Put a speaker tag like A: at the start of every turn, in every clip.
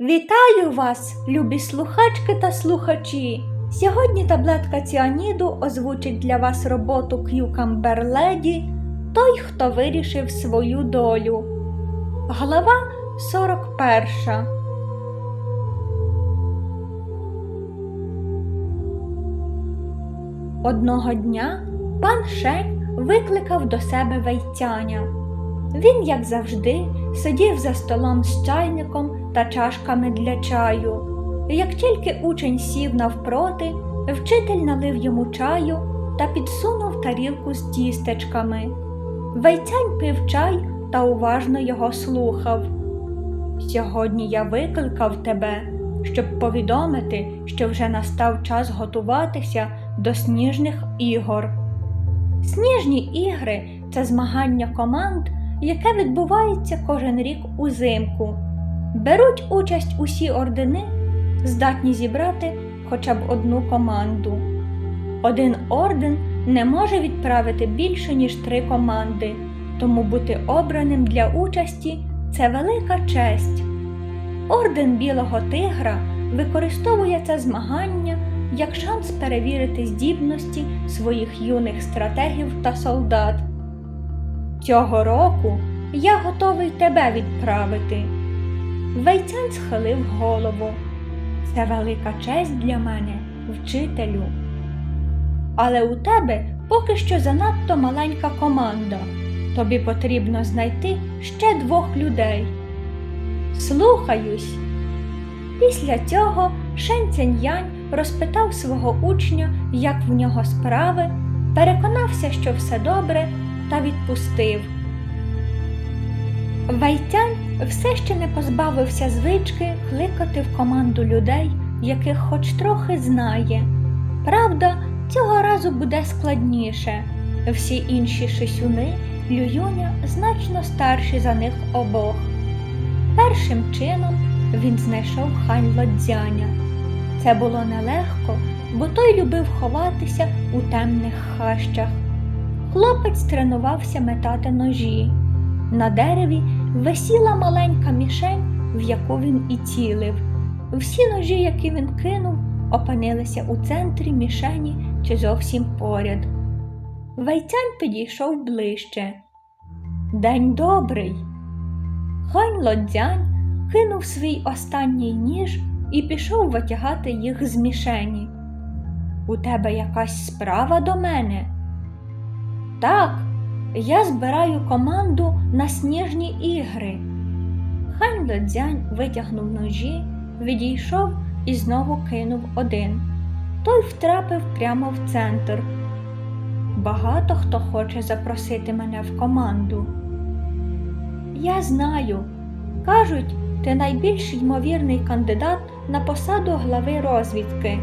A: Вітаю вас, любі слухачки та слухачі! Сьогодні таблетка ціаніду озвучить для вас роботу Cucumber Lady Той, хто вирішив свою долю. Глава 41. Одного дня пан Шень викликав до себе вейцяня. Він, як завжди, сидів за столом з чайником та чашками для чаю. Як тільки учень сів навпроти, вчитель налив йому чаю та підсунув тарілку з тістечками. Вейцянь пив чай та уважно його слухав. Сьогодні я викликав тебе, щоб повідомити, що вже настав час готуватися до сніжних ігор. Сніжні ігри це змагання команд, яке відбувається кожен рік узимку. Беруть участь усі ордени, здатні зібрати хоча б одну команду. Один орден не може відправити більше, ніж три команди, тому бути обраним для участі це велика честь. Орден Білого Тигра використовує це змагання як шанс перевірити здібності своїх юних стратегів та солдат. Цього року я готовий тебе відправити. Вейцян схилив голову. Це велика честь для мене, вчителю. Але у тебе поки що занадто маленька команда. Тобі потрібно знайти ще двох людей. Слухаюсь. Після цього Шен розпитав свого учня, як в нього справи, переконався, що все добре, та відпустив. Вайтянь все ще не позбавився звички кликати в команду людей, яких хоч трохи знає. Правда, цього разу буде складніше. Всі інші шисюни Лююня значно старші за них обох. Першим чином він знайшов хань Лодзяня. Це було нелегко, бо той любив ховатися у темних хащах. Хлопець тренувався метати ножі. На дереві висіла маленька мішень, в яку він і цілив. Всі ножі, які він кинув, опинилися у центрі мішені чи зовсім поряд. Вайцянь підійшов ближче. День добрий. Хань Лодзянь кинув свій останній ніж і пішов витягати їх з мішені. У тебе якась справа до мене? Так, я збираю команду на сніжні ігри. Хань Лодзянь витягнув ножі, відійшов і знову кинув один. Той втрапив прямо в центр. Багато хто хоче запросити мене в команду. Я знаю. Кажуть, ти найбільш ймовірний кандидат на посаду глави розвідки.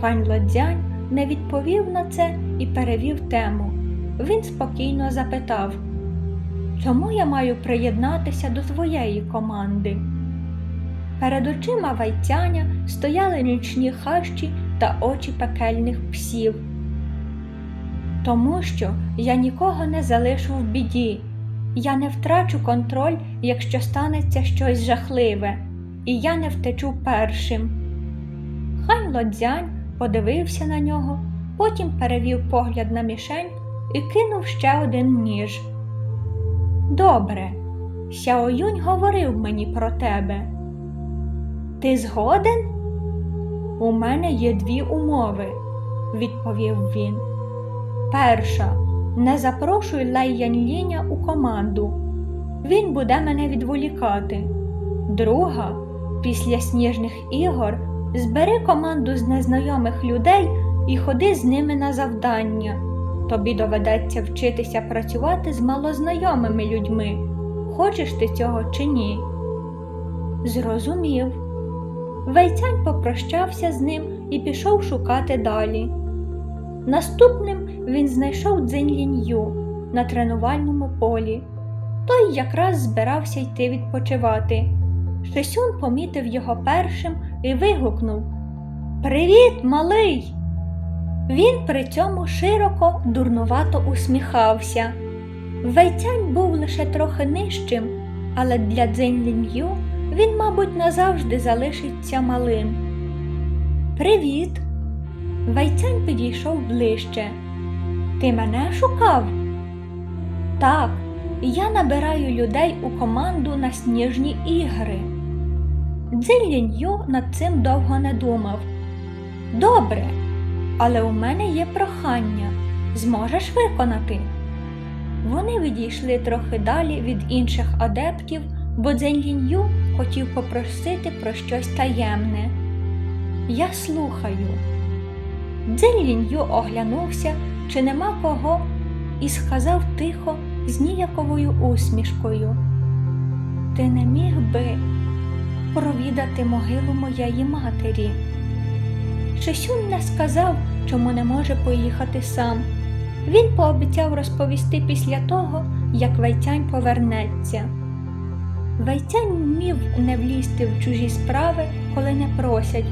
A: Хань Лодзянь не відповів на це і перевів тему. Він спокійно запитав, чому я маю приєднатися до твоєї команди? Перед очима вайцяня стояли нічні хащі та очі пекельних псів. Тому що я нікого не залишу в біді, я не втрачу контроль, якщо станеться щось жахливе, і я не втечу першим. Хань Лодзянь подивився на нього, потім перевів погляд на мішень і кинув ще один ніж. Добре, Сяо Юнь говорив мені про тебе. Ти згоден? У мене є дві умови, відповів він. Перша, не запрошуй Лай Яньліня у команду. Він буде мене відволікати. Друга, після сніжних ігор збери команду з незнайомих людей і ходи з ними на завдання. Тобі доведеться вчитися працювати з малознайомими людьми. Хочеш ти цього чи ні? Зрозумів. Вейцянь попрощався з ним і пішов шукати далі. Наступним він знайшов Дзинь на тренувальному полі. Той якраз збирався йти відпочивати. Шисюн помітив його першим і вигукнув Привіт, малий! Він при цьому широко, дурнувато усміхався. Вейцянь був лише трохи нижчим, але для Дзиньлінью він, мабуть, назавжди залишиться малим. Привіт. Вайцянь підійшов ближче. Ти мене шукав? Так, я набираю людей у команду на сніжні ігри. Дзинь Ю над цим довго не думав. Добре, але у мене є прохання. Зможеш виконати? Вони відійшли трохи далі від інших адептів, бо Дзень Ю хотів попросити про щось таємне. Я слухаю. Дзень Ю оглянувся, чи нема кого, і сказав тихо, з ніяковою усмішкою. Ти не міг би провідати могилу моєї матері. Шисюн не сказав, чому не може поїхати сам. Він пообіцяв розповісти після того, як Вайцянь повернеться. Вайцянь вмів не влізти в чужі справи, коли не просять,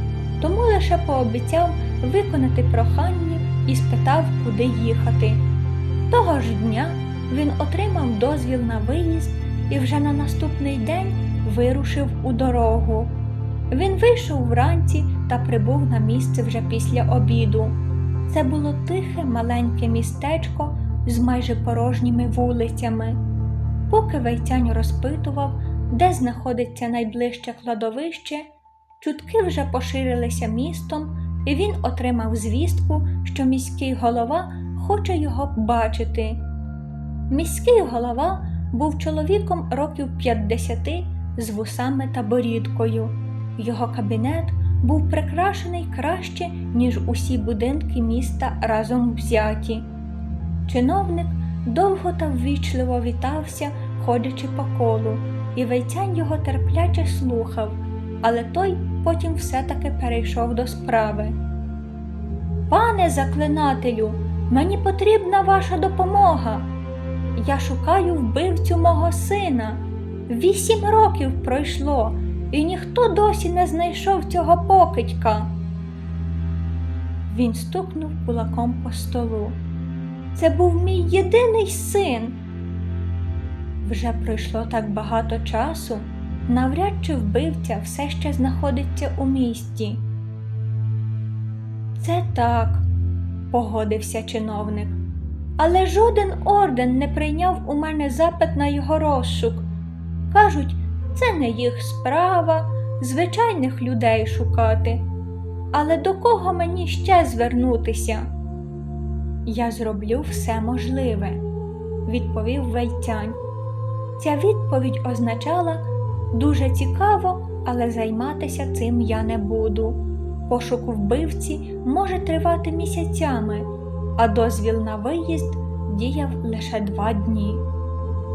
A: тому лише пообіцяв виконати прохання і спитав, куди їхати. Того ж дня він отримав дозвіл на виїзд і вже на наступний день вирушив у дорогу. Він вийшов вранці та прибув на місце вже після обіду. Це було тихе маленьке містечко з майже порожніми вулицями. Поки Вайцянь розпитував, де знаходиться найближче кладовище, чутки вже поширилися містом, і він отримав звістку, що міський голова хоче його бачити. Міський голова був чоловіком років 50 з вусами та борідкою. Його кабінет був прикрашений краще, ніж усі будинки міста разом взяті. Чиновник довго та ввічливо вітався, ходячи по колу, і Вейцянь його терпляче слухав, але той потім все-таки перейшов до справи. Пане заклинателю, мені потрібна ваша допомога. Я шукаю вбивцю мого сина. Вісім років пройшло, і ніхто досі не знайшов цього покидька. Він стукнув кулаком по столу. Це був мій єдиний син. Вже пройшло так багато часу, навряд чи вбивця все ще знаходиться у місті. Це так, погодився чиновник. Але жоден орден не прийняв у мене запит на його розшук. Кажуть, це не їх справа, звичайних людей шукати. Але до кого мені ще звернутися? Я зроблю все можливе, відповів Вейтянь. Ця відповідь означала дуже цікаво, але займатися цим я не буду. Пошук вбивці може тривати місяцями, а дозвіл на виїзд діяв лише два дні.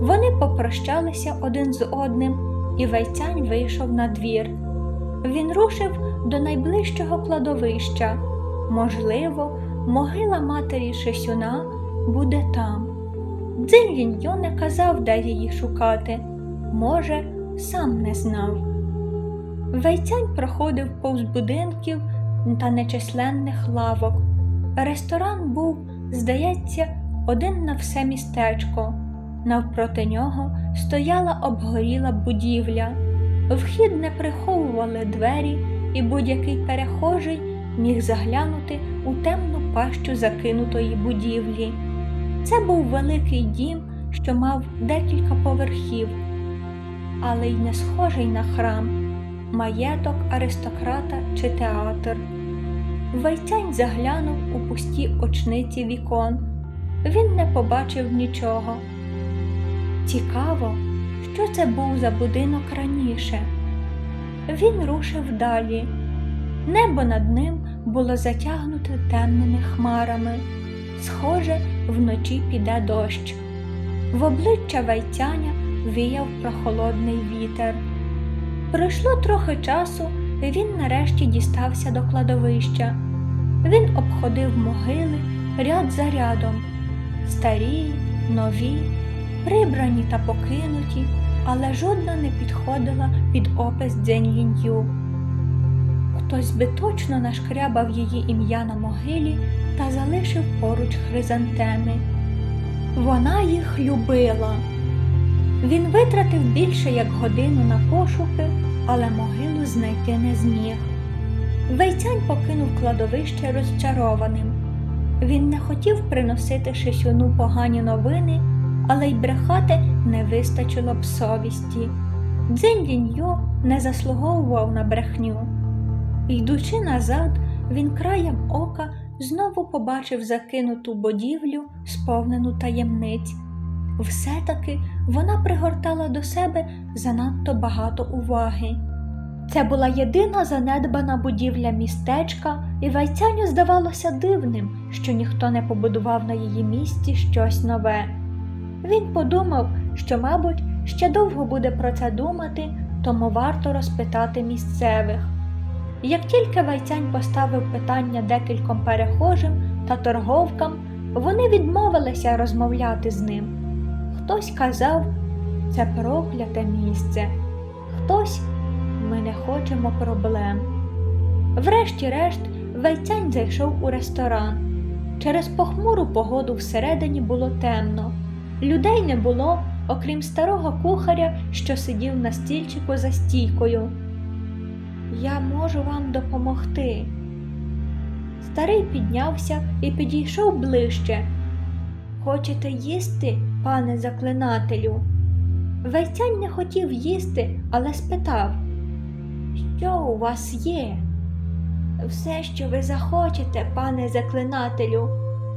A: Вони попрощалися один з одним, і Вайцянь вийшов на двір. Він рушив до найближчого кладовища. Можливо, могила матері Шисюна буде там. Дзинь Ліньйо не казав, де її шукати. Може, сам не знав. Вайцянь проходив повз будинків та нечисленних лавок. Ресторан був, здається, один на все містечко. Навпроти нього стояла обгоріла будівля. Вхід не приховували двері, і будь-який перехожий міг заглянути у темну пащу закинутої будівлі. Це був великий дім, що мав декілька поверхів, але й не схожий на храм, маєток аристократа чи театр. Вайцянь заглянув у пусті очниці вікон. Він не побачив нічого. Цікаво, що це був за будинок раніше. Він рушив далі. Небо над ним було затягнуте темними хмарами. Схоже, вночі піде дощ. В обличчя Вайцяня віяв прохолодний вітер. Пройшло трохи часу, і він нарешті дістався до кладовища. Він обходив могили ряд за рядом, старі, нові, прибрані та покинуті, але жодна не підходила під опис Дзень-Лінь-Ю. Хтось би точно нашкрябав її ім'я на могилі та залишив поруч хризантеми. Вона їх любила. Він витратив більше як годину на пошуки, але могилу знайти не зміг. Вейцянь покинув кладовище розчарованим. Він не хотів приносити Шишюну погані новини, але й брехати не вистачило б совісті. Дзинь Ліньо не заслуговував на брехню. Йдучи назад, він краєм ока знову побачив закинуту будівлю, сповнену таємниць. Все-таки вона пригортала до себе занадто багато уваги. Це була єдина занедбана будівля містечка, і Вайцяню здавалося дивним, що ніхто не побудував на її місці щось нове. Він подумав, що, мабуть, ще довго буде про це думати, тому варто розпитати місцевих. Як тільки Вайцянь поставив питання декільком перехожим та торговкам, вони відмовилися розмовляти з ним. Хтось казав, це прокляте місце, хтось ми не хочемо проблем. Врешті-решт, Вайцянь зайшов у ресторан. Через похмуру погоду всередині було темно. Людей не було, окрім старого кухаря, що сидів на стільчику за стійкою. Я можу вам допомогти. Старий піднявся і підійшов ближче. Хочете їсти, пане заклинателю? Вайцянь не хотів їсти, але спитав, що у вас є? Все, що ви захочете, пане заклинателю.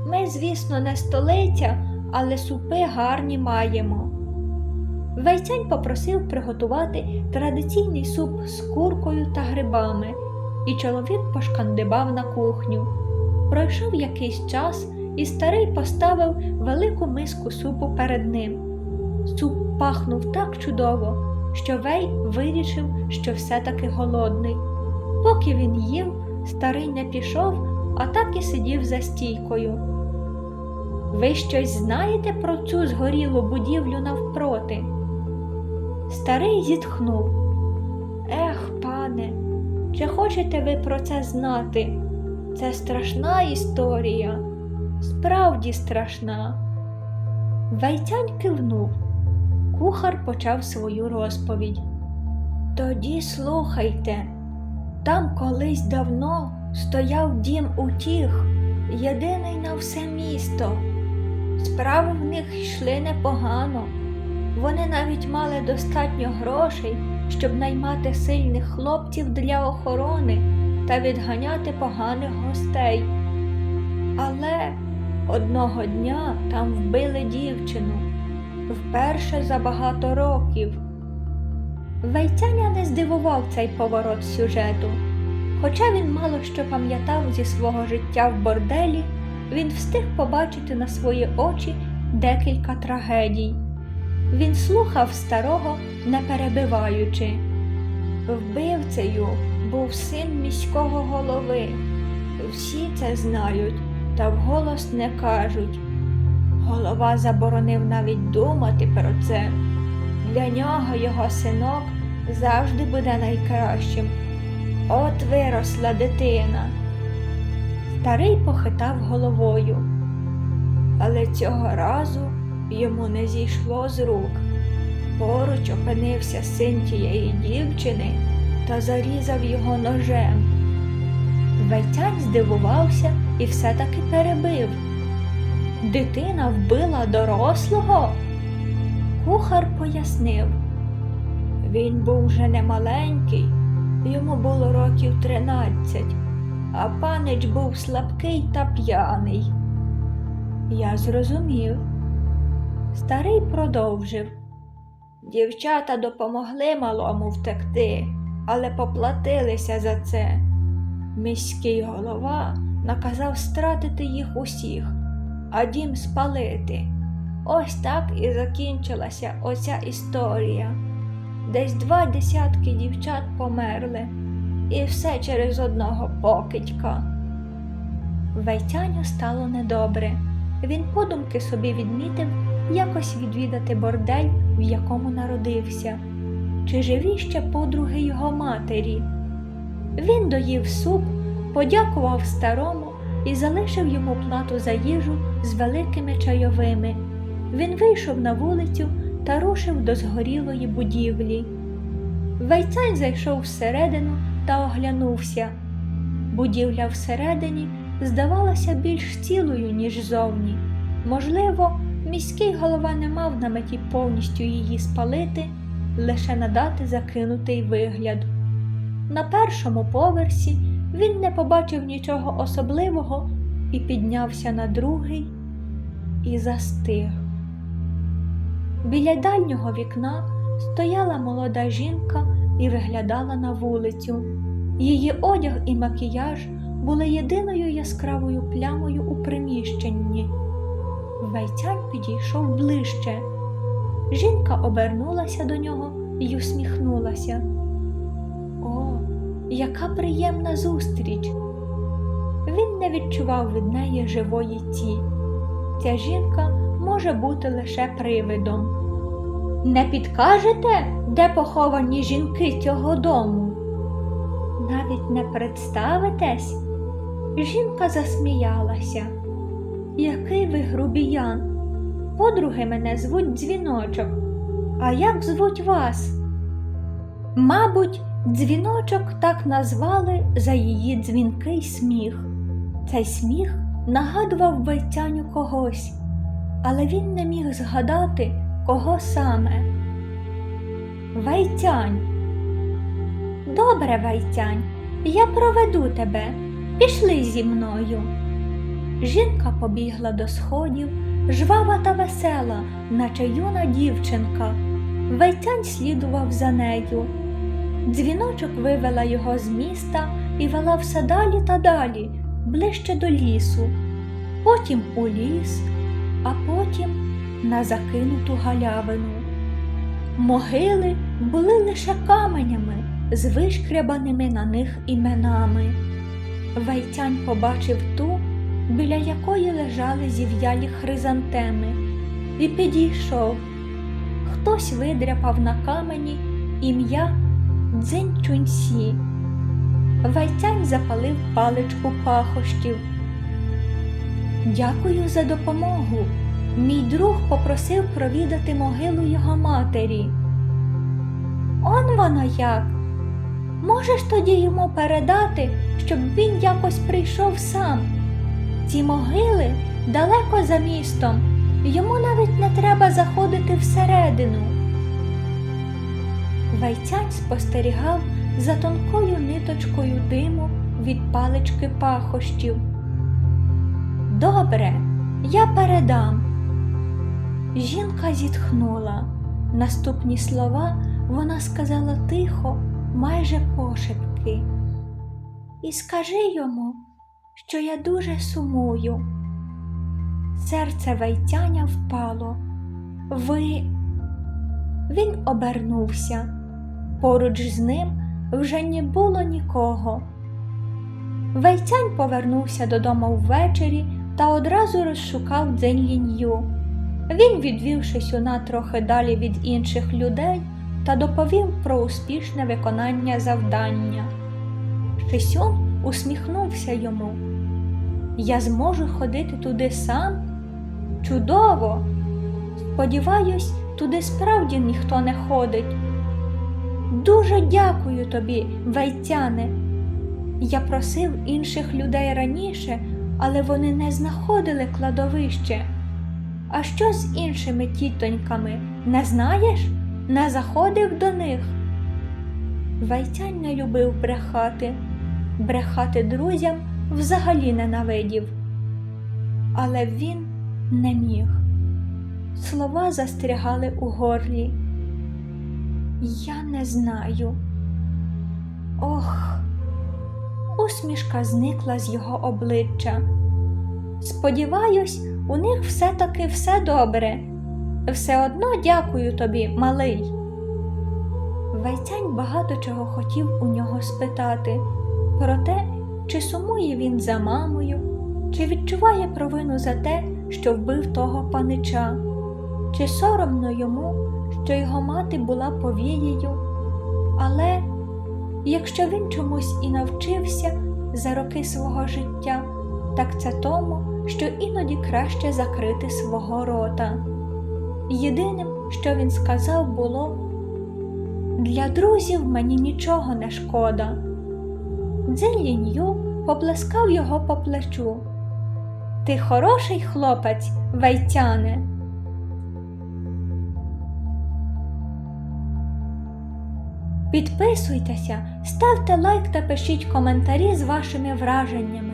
A: Ми, звісно, не столиця, але супи гарні маємо. Вайцянь попросив приготувати традиційний суп з куркою та грибами, і чоловік пошкандибав на кухню. Пройшов якийсь час, і старий поставив велику миску супу перед ним. Суп пахнув так чудово, що Вей вирішив, що все-таки голодний. Поки він їв, старий не пішов, а так і сидів за стійкою. Ви щось знаєте про цю згорілу будівлю навпроти? Старий зітхнув. Ех, пане, чи хочете ви про це знати? Це страшна історія, справді страшна. Вайцянь кивнув. Кухар почав свою розповідь. Тоді слухайте, там колись давно стояв дім утіх, єдиний на все місто. Справи в них йшли непогано. Вони навіть мали достатньо грошей, щоб наймати сильних хлопців для охорони та відганяти поганих гостей. Але одного дня там вбили дівчину вперше за багато років. Вайцяня не здивував цей поворот сюжету. Хоча він мало що пам'ятав зі свого життя в борделі, він встиг побачити на свої очі декілька трагедій. Він слухав старого, не перебиваючи. Вбивцею був син міського голови. Всі це знають, та вголос не кажуть. Голова заборонив навіть думати про це. Для нього його синок завжди буде найкращим. От виросла дитина. Старий похитав головою, але цього разу йому не зійшло з рук. Поруч опинився син тієї дівчини та зарізав його ножем. Вайтянь здивувався і все-таки перебив. Дитина вбила дорослого? Кухар пояснив. Він був вже не маленький, йому було років тринадцять, а панич був слабкий та п'яний. Я зрозумів. Старий продовжив. Дівчата допомогли малому втекти, але поплатилися за це. Міський голова наказав стратити їх усіх, а дім спалити. Ось так і закінчилася оця історія. Десь два десятки дівчат померли, і все через одного покидька. Вайтяню стало недобре. Він подумки собі відмітив якось відвідати бордель, в якому народився, чи живі ще подруги його матері. Він доїв суп, подякував старому і залишив йому плату за їжу з великими чайовими. Він вийшов на вулицю та рушив до згорілої будівлі. Вайцань зайшов всередину та оглянувся. Будівля всередині здавалася більш цілою, ніж зовні. Можливо, міський голова не мав на меті повністю її спалити, лише надати закинутий вигляд. На першому поверсі він не побачив нічого особливого і піднявся на другий і застиг. Біля дальнього вікна стояла молода жінка і виглядала на вулицю. Її одяг і макіяж були єдиною яскравою плямою у приміщенні. Вайцянь підійшов ближче. Жінка обернулася до нього і усміхнулася. О, яка приємна зустріч! Він не відчував від неї живої ті. Ця жінка може бути лише привидом. Не підкажете, де поховані жінки цього дому? Навіть не представитесь? Жінка засміялася. Який ви грубіян? Подруги мене звуть дзвіночок. А як звуть вас? Мабуть, дзвіночок так назвали за її дзвінкий сміх. Цей сміх нагадував Вайцяню когось, але він не міг згадати, кого саме. Вайцянь. Добре, Вайцянь, я проведу тебе. Пішли зі мною. Жінка побігла до сходів, жвава та весела, наче юна дівчинка. Вайцянь слідував за нею. Дзвіночок вивела його з міста і вела все далі та далі, ближче до лісу, потім у ліс, а потім на закинуту галявину. Могили були лише каменями з вишкрябаними на них іменами. Вайцянь побачив ту, біля якої лежали зів'ялі хризантеми, і підійшов. Хтось видряпав на камені ім'я Дзинь Чунсі. Вайцянь запалив паличку пахощів. Дякую за допомогу. Мій друг попросив провідати могилу його матері. Он воно як. Можеш тоді йому передати, щоб він якось прийшов сам. Ці могили далеко за містом, йому навіть не треба заходити всередину. Вайцянь спостерігав за тонкою ниточкою диму від палички пахощів. Добре, я передам. Жінка зітхнула. Наступні слова вона сказала тихо, майже пошепки. І скажи йому, що я дуже сумую. Серце Вайцяня впало. Ви. Він обернувся. Поруч з ним вже не було нікого. Вайцянь повернувся додому ввечері та одразу розшукав дзень лінью. Він відвів Шисюна трохи далі від інших людей та доповів про успішне виконання завдання. Шисюн усміхнувся йому. Я зможу ходити туди сам? Чудово! Сподіваюсь, туди справді ніхто не ходить. Дуже дякую тобі, вайцяне. Я просив інших людей раніше, але вони не знаходили кладовище. А що з іншими тітоньками? Не знаєш? Не заходив до них? Вайцянь не любив брехати, брехати друзям взагалі ненавидів. Але він не міг. Слова застрягали у горлі. Я не знаю. Ох, усмішка зникла з його обличчя. Сподіваюсь, у них все-таки все добре. Все одно дякую тобі, малий. Вайцянь багато чого хотів у нього спитати про те, чи сумує він за мамою, чи відчуває провину за те, що вбив того панича, чи соромно йому, що його мати була повією. Але якщо він чомусь і навчився за роки свого життя, так це тому, що іноді краще закрити свого рота. Єдиним, що він сказав, було Для друзів мені нічого не шкода. Дзелінью поплескав його по плечу. Ти хороший хлопець, вейцяне. Підписуйтеся, ставте лайк та пишіть коментарі з вашими враженнями.